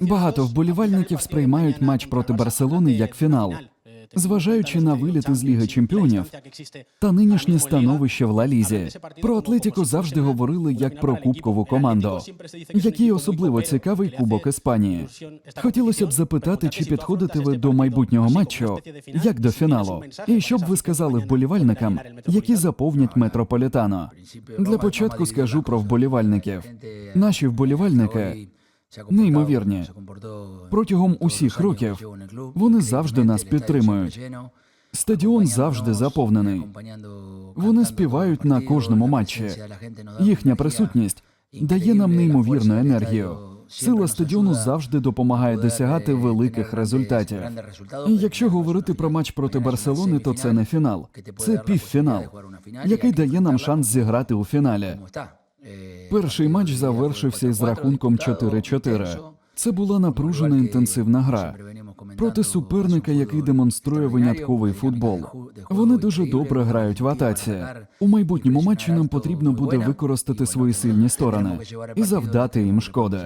Багато вболівальників сприймають матч проти Барселони як фінал, зважаючи на виліти з Ліги Чемпіонів та нинішнє становище в Ла Лізі. Про Атлетіко завжди говорили як про кубкову команду. Який особливо цікавий кубок Іспанії. Хотілося б запитати, чи підходите ви до майбутнього матчу, як до фіналу, і що б ви сказали вболівальникам, які заповнять метрополітано. Для початку скажу про вболівальників. Наші вболівальники неймовірні. Протягом усіх років вони завжди нас підтримують. Стадіон завжди заповнений. Вони співають на кожному матчі. Їхня присутність дає нам неймовірну енергію. Сила стадіону завжди допомагає досягати великих результатів. І якщо говорити про матч проти Барселони, то це не фінал, це півфінал, який дає нам шанс зіграти у фіналі. Перший матч завершився із рахунком 4-4. Це була напружена інтенсивна гра проти суперника, який демонструє винятковий футбол. Вони дуже добре грають в атаці. У майбутньому матчі нам потрібно буде використати свої сильні сторони і завдати їм шкоди.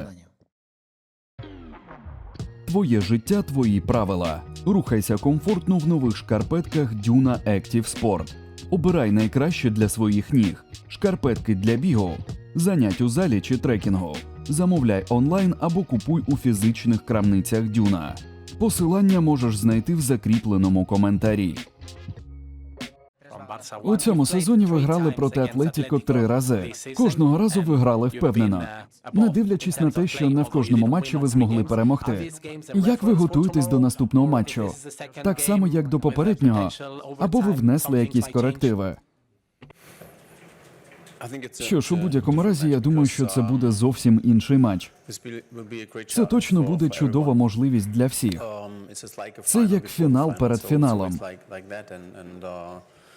Твоє життя, твої правила. Рухайся комфортно в нових шкарпетках Duna Active Sport. Обирай найкраще для своїх ніг. Шкарпетки для бігу, занять у залі чи трекінгу. Замовляй онлайн або купуй у фізичних крамницях Дюна. Посилання можеш знайти в закріпленому коментарі. У цьому сезоні ви грали проти Атлетіко три рази. Кожного разу ви грали впевнено, не дивлячись на те, що не в кожному матчі ви змогли перемогти. Як ви готуєтесь до наступного матчу? Так само, як до попереднього, або ви внесли якісь корективи? Що ж, у будь-якому разі, я думаю, що це буде зовсім інший матч. Це точно буде чудова можливість для всіх. Це як фінал перед фіналом.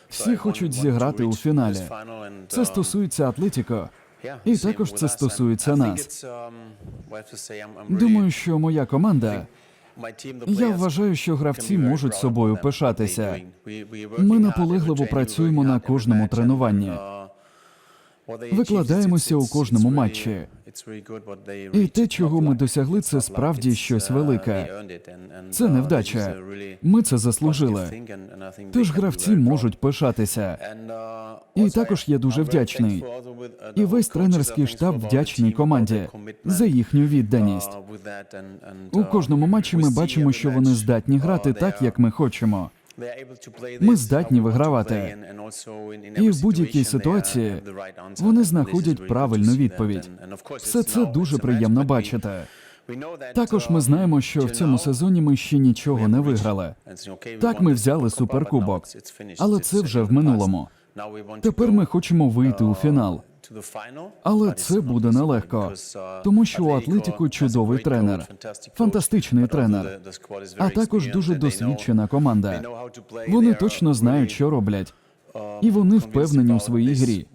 Всі хочуть зіграти у фіналі. Це стосується Атлетіко, і також це стосується нас. Думаю, що моя команда. Я вважаю, що гравці можуть собою пишатися. Ми наполегливо працюємо на кожному тренуванні. Викладаємося у кожному матчі. І те, чого ми досягли, це справді щось велике. Це невдача. Ми це заслужили. Тож гравці можуть пишатися. І також я дуже вдячний. І весь тренерський штаб вдячний команді за їхню відданість. У кожному матчі ми бачимо, що вони здатні грати так, як ми хочемо. Ми здатні вигравати. І в будь-якій ситуації вони знаходять правильну відповідь. Все це дуже приємно бачити. Також ми знаємо, що в цьому сезоні ми ще нічого не виграли. Так, ми взяли суперкубок, але це вже в минулому. Тепер ми хочемо вийти у фінал. Але це буде нелегко, тому що у Атлетіку чудовий тренер, фантастичний тренер, а також дуже досвідчена команда. Вони точно знають, що роблять, і вони впевнені у своїй грі.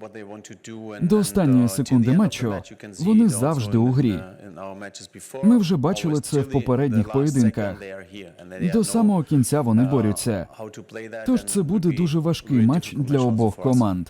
До останньої секунди матчу вони завжди у грі. Ми вже бачили це в попередніх поєдинках. До самого кінця вони борються. Тож це буде дуже важкий матч для обох команд.